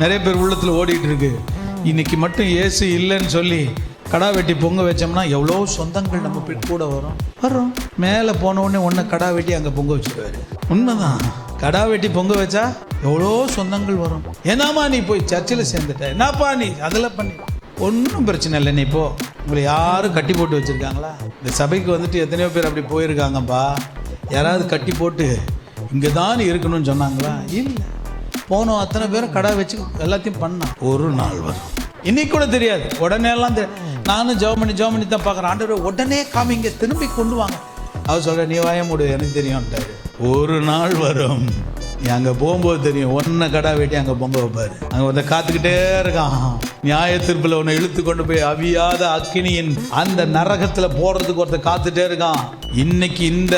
நிறைய பேர் உள்ளத்தில் ஓடிட்டு இருக்கு. இன்னைக்கு மட்டும் ஏசு இல்லைன்னு சொல்லி கடா வெட்டி பொங்க வச்சோம்னா எவ்வளோ சொந்தங்கள் நம்ம கூட வரும். வரும் மேலே போன உடனே ஒன்று கடா வெட்டி அங்கே பொங்க வச்சுருவாரு. உண்மைதான். கடா வெட்டி பொங்க வச்சா எவ்வளோ சொந்தங்கள் வரும். என்னம்மா நீ போய் சர்ச்சில் சேர்ந்துட்ட? என்னப்பா நீ? அதில் பண்ணி. ஒன்றும் பிரச்சனை இல்லை நீ இப்போ உங்களை யாரும் கட்டி போட்டு வச்சுருக்காங்களா? இந்த சபைக்கு வந்துட்டு எத்தனையோ பேர் அப்படி போயிருக்காங்கப்பா. யாராவது கட்டி போட்டு இங்கே தான் இருக்கணும்னு சொன்னாங்களா? இல்லை. போனோம் அத்தனை பேரும் கடை வச்சு எல்லாத்தையும் பண்ணான் ஒரு நாள் வரும். இன்னைக்கு கூட தெரியாது. உடனே எல்லாம் நானும் ஜெபம் பண்ணி ஜெபம் பண்ணி தான் பார்க்குறேன். ஆண்டவர் உடனே காமிங்க திரும்பி கொண்டு வாங்க. அவர் சொல்ற நீ வாய மூடு எனக்கு தெரியும்ட்டாரு ஒரு நாள் வரும். நீ அங்கே போகும்போது தெரியும் ஒன்றை கடை வெட்டி அங்கே பொங்க வைப்பாரு. அங்கே வந்து காத்துக்கிட்டே இருக்கான். நியாய தீர்ப்பில் உன்னை இழுத்து கொண்டு போய் அவியாத அக்கினியின் அந்த நரகத்தில் போடுறதுக்கு ஒருத்தர் காத்துட்டே இருக்கான். இன்னைக்கு இந்த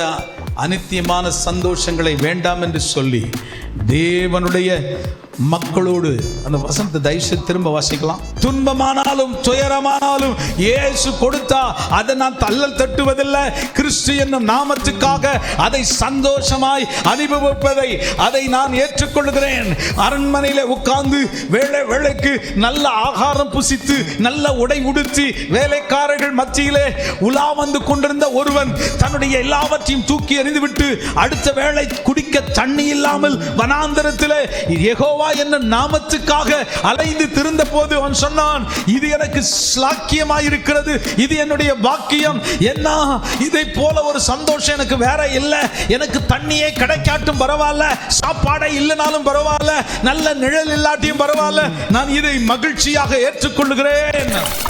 அனித்தியமான சந்தோஷங்களை வேண்டாம் என்று சொல்லி தேவனுடைய மக்களோடு அந்த வசந்த தயவுசெய்து திரும்ப வாசிக்கலாம். துன்பமானாலும் துயரமானாலும் இயேசு கொடுத்தா அதை நான் தள்ளல் தட்டுவதில்லை. கிறிஸ்து என்னும் நாமத்துக்காக அதை சந்தோஷமாய் அனுபவிப்பதை அதை நான் ஏற்றுக்கொள்கிறேன். அரண்மனையில உட்கார்ந்து வேலை வேலைக்கு நல்ல ஆகாரம் புசித்து நல்ல உடை உடுத்தி வேலைக்காரர்கள் மத்தியிலே உலா வந்து கொண்டிருந்த ஒருவன் தன்னுடைய எல்லாவற்றையும் தூக்கி எறிந்துவிட்டு அடுத்த வேளை குடிக்க தண்ணி இல்லாமல் வனாந்தரத்திலே யெகோவா என்ன நாமத்துக்காக அலைந்து திருந்த போது அவன் சொன்னான் இது எனக்கு ஸ்லாக்கியமாயிருக்கிறது இது என்னுடைய பாக்கியம். என்ன? இதை போல ஒரு சந்தோஷம் எனக்கு வேற இல்லை. எனக்கு தண்ணியே கிடைக்காட்டும் பரவாயில்ல. சாப்பாடே இல்லைனாலும் பரவாயில்ல. நல்ல நிழல் இல்லாட்டியும் பரவாயில்ல. நான் இதை மகிழ்ச்சியாக ஏற்றுக்கொள்கிறேன்